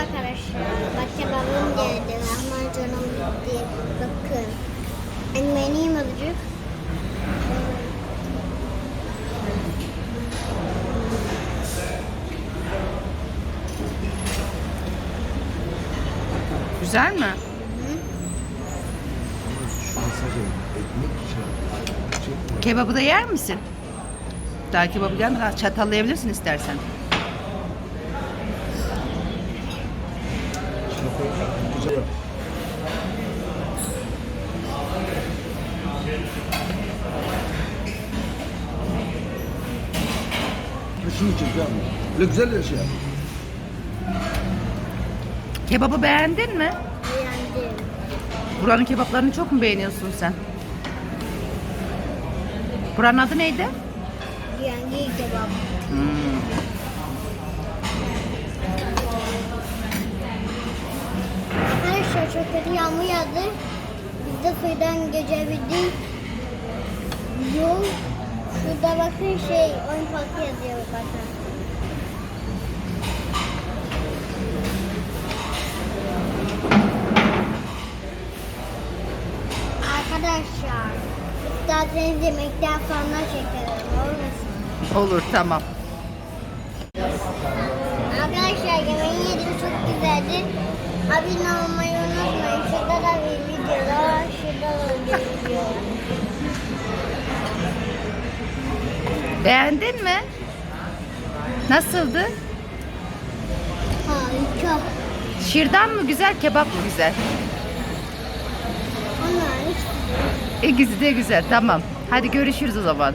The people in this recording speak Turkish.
arkadaşlar. Bak kebabım geldi. Lahmacunum bitti. Bakın. Ekmeğini yiyeyim azıcık. Güzel mi? Kebabı da yer misin? Daha kebabı gelmeden çatallayabilirsin istersen. Güzel. Şunu çek ya. Öyle güzel ya şey. Kebabı beğendin mi? Beğendim. Buranın kebaplarını çok mu beğeniyorsun sen? Buranın adı neydi? Yengi kebap. Hmm. Arkadaşlar çok kötü yağmur yağdı. Biz de suydan geçebildik. Yol. Şurada bakın şey oyun parkı yazıyor bakın. Arkadaşlar isterseniz yemekten sonra çekelim olur musun? Olur tamam. Arkadaşlar yemeği yedim çok güzeldi. Abone olmayı unutmayın. Şurada da bir video var. Şurada da bir video var. Beğendin mi? Nasıldı? Harika. Şirdan mı güzel, kebap mı güzel? Onlar İkisi de güzel, tamam. Hadi görüşürüz o zaman.